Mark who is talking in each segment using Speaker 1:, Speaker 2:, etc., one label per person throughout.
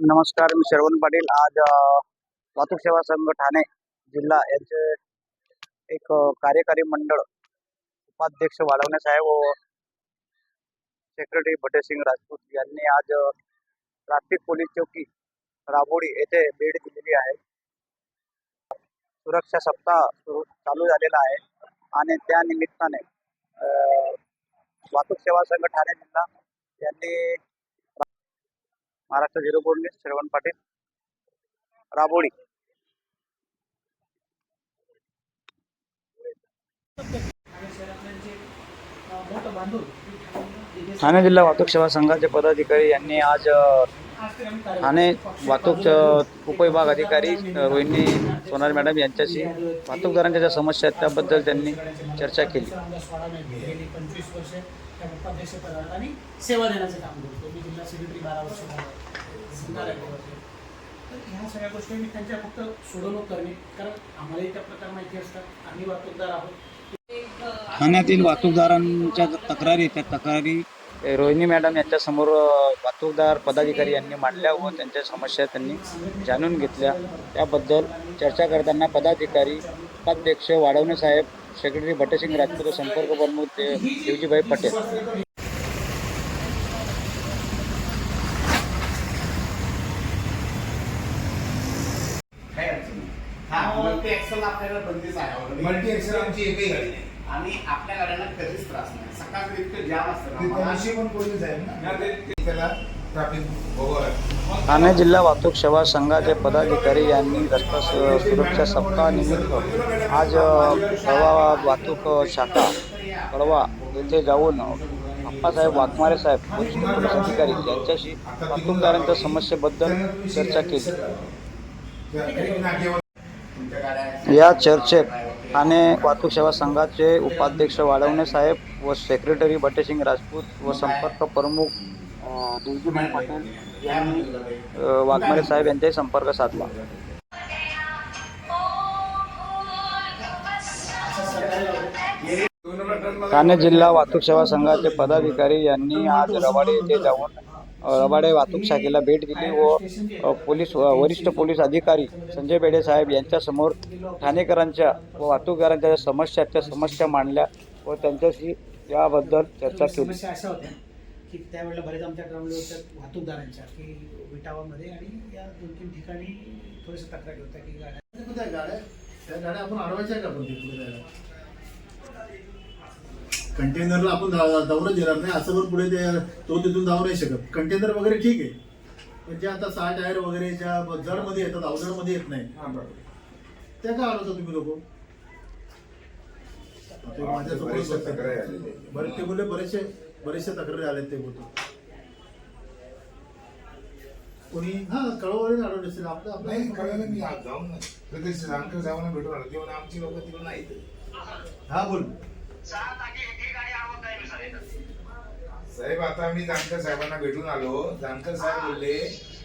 Speaker 1: नमस्कार मी श्रवण पाटील. आज वाहतूक सेवा संघ ठाणे जिल्हा यांचे एक कार्यकारी मंडळ उपाध्यक्ष वाढवणे आहे व सेक्रेटरी भटेसिंग राजपूत यांनी आज अ, ट्रॅफिक पोलीस चौकी राबोडी येथे भेट दिलेली आहे. सुरक्षा सप्ताह सुरू चालू झालेला आहे आणि त्या निमित्ताने वाहतूक सेवा संघ ठाणे जिल्हा यांनी महाराष्ट्र झिरो बोर्ड न्यूज श्रवण पाटील. राबोडी. ठाणे जिल्हा वाहतूक सेवा संघाचे पदाधिकारी यांनी आज ठाणे वाहतूक उपविभाग अधिकारी रोहिणी सोनार मॅडम यांच्याशी वाहतूकदारांच्या ज्या समस्या आहेत त्याबद्दल त्यांनी चर्चा केली.
Speaker 2: सेवा देण्याचं काम करतो. मी जिल्हा सेक्रेटरी बारा वर्ष झालं. संघाला एक वर्ष. तर ह्या सगळ्या गोष्टी मी त्यांच्या फक्त सोडवणूक करणे कारण आम्हालाही त्या प्रकार माहिती असतात आम्ही वाहतूकदार आहोत.
Speaker 1: ठाण्यातील वाहतूकदारांच्या तक्रारी त्या तक्रारी रोहिणी मॅडम यांच्यासमोर वाहतूकदार पदाधिकारी यांनी मांडल्या व त्यांच्या समस्या त्यांनी जाणून घेतल्या. त्याबद्दल चर्चा करताना पदाधिकारी उपाध्यक्ष वाढवणे साहेब सेक्रेटरी भट्टसिंग राजपूत संपर्क प्रमुख दे- देवजीभाई पटेल
Speaker 3: काही अडचण नाही. हा मल्टी एक्सेल आपल्याला बंदीच आहे.
Speaker 4: मल्टी एक्सेल आमची एकही गाडी नाही
Speaker 3: आणि आपल्या गाड्यांना कधीच त्रास नाही सकाळचं इतकं जाम असतं ना
Speaker 1: ठाणे जिल्हा वाहतूक सेवा संघाचे पदाधिकारी यांनी रस्ता सुरक्षा सप्ताहानिमित्त आज कळवा वाहतूक शाखा कळवा येथे जाऊन अप्पासाहेब वाघमारे साहेब पोलीस अधिकारी यांच्याशी वाहतूकदारांच्या समस्येबद्दल चर्चा केली या चर्चेत ठाणे वाहतूक सेवा संघाचे उपाध्यक्ष वाढवणे साहेब व सेक्रेटरी भट्टेसिंग राजपूत व संपर्क प्रमुख पटेल यांनी वाघमारे साहेब यांच्याशी संपर्क साधला. ठाणे जिल्हा वाहतूक सेवा संघाचे पदाधिकारी यांनी आज रवाडी येथे जाऊन रबाडे वाहतूक शाखेला भेट दिली व पोलीस वरिष्ठ पोलीस अधिकारी संजय बेडे साहेब यांच्यासमोर ठाणेकरांच्या व वाहतूकदारांच्या ज्या समस्या त्या समस्या मांडल्या व त्यांच्याशी याबद्दल चर्चा केली.
Speaker 2: अशा होत्या की त्यावेळेला बरेच आमच्या ग्राउंडला होत्या वाहतूकदारांच्या की विटावामध्ये आणि या दोन तीन ठिकाणी तक्रारी होत्या की गाड्या
Speaker 5: गाड्या? त्या गाड्या आपण अडवायच्या का आपण ते पुढे जायला? कंटेनरला आपण दा- दावणं देणार नाही. असं पण पुढे ते तो तिथून जाऊ नाही शकत. कंटेनर वगैरे ठीक आहे. पण जे आता सहा टायर वगैरे ज्या जडमध्ये येतात अवजडमध्ये येत नाही. त्या का अडवता तुम्ही लोक. बरेच ते बोलले बरेचसे बरेचसे तक्रारी आले ते बोलतो कोणी हा कळवळे अडवले असेल आपलं
Speaker 4: नाही
Speaker 5: आपलं
Speaker 4: कळलं मी आज जाऊन ना तर ते श्रीरामकर साहेबांना भेटून आलो. तेव्हा आमची लोक तिकडे नाहीत.
Speaker 5: हा बोल.
Speaker 4: साहेब आता आम्ही जानकर साहेबांना भेटून आलो. जानकर साहेब बोलले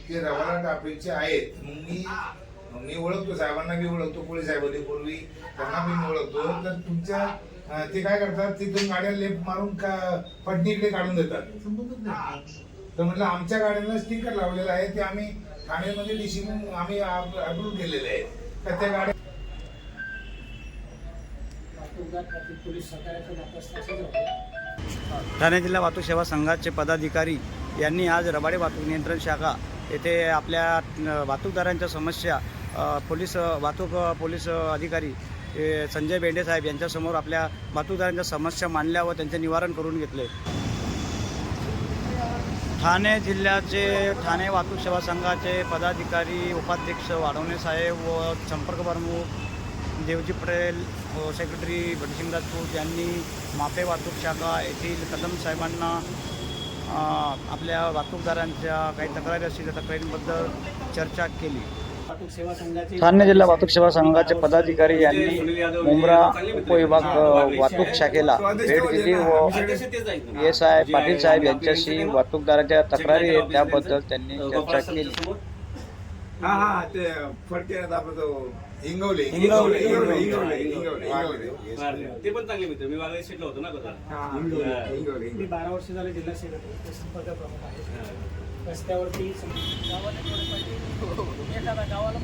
Speaker 4: की रवाना ट्रॅफिकचे आहेत. मग मी मी ओळखतो साहेबांना मी ओळखतो पोलीस साहेब होते पूर्वी त्यांना मी ओळखतो. तर तुमच्या ते काय करतात? तिथून गाड्या लेप मारून का पटणीकडे काढून देतात? तर म्हटलं आमच्या गाड्यांना स्टिकर लावलेलं आहे. ते आम्ही ठाण्यामध्ये डीसी आम्ही अप्रूव्ह केलेले आहेत. तर त्या गाड्या
Speaker 2: ट्रॅफिक पोलीस सहकार्याचं
Speaker 1: ठाणे जिल्हा वाहतूक सेवा संघाचे पदाधिकारी यांनी आज रबाडे वाहतूक नियंत्रण शाखा येथे आपल्या वाहतूकदारांच्या समस्या पोलीस वाहतूक पोलीस अधिकारी ए, संजय बेंडे साहेब यांच्यासमोर आपल्या वाहतूकदारांच्या समस्या मांडल्या व त्यांचे निवारण करून घेतले. ठाणे जिल्ह्याचे ठाणे वाहतूक सेवा संघाचे पदाधिकारी उपाध्यक्ष वाढवणे साहेब व संपर्क प्रमुख देवजी पटेल व सेक्रेटरी भटसिंग राजपूत यांनी मापे वाहतूक शाखा येथील कदम साहेबांना आपल्या वाहतूकदारांच्या काही तक्रारी असतील त्या तक्रारींबद्दल चर्चा केली.
Speaker 2: वाहतूक सेवा संघाचे
Speaker 1: ठाणे जिल्हा वाहतूक सेवा संघाचे पदाधिकारी यांनी मुंब्रा उपविभाग वाहतूक शाखेला. भेट दिली व एस आय पाटील साहेब यांच्याशी वाहतूकदारांच्या तक्रारी त्याबद्दल त्यांनी चर्चा केली.
Speaker 4: हा हा ते फडके आपला तो
Speaker 6: हिंगवले
Speaker 1: हिंगवले,
Speaker 4: हिंगवले.
Speaker 7: ते पण चांगले मित्र मी वागळे शेटला होतो ना कदा
Speaker 4: हा,
Speaker 7: हिंगवले.
Speaker 2: मी. बारा वर्ष झाले जिल्हा सेक्रेटरी ते संपर्क प्रमुख आहे रस्त्यावरती एखादा गावाला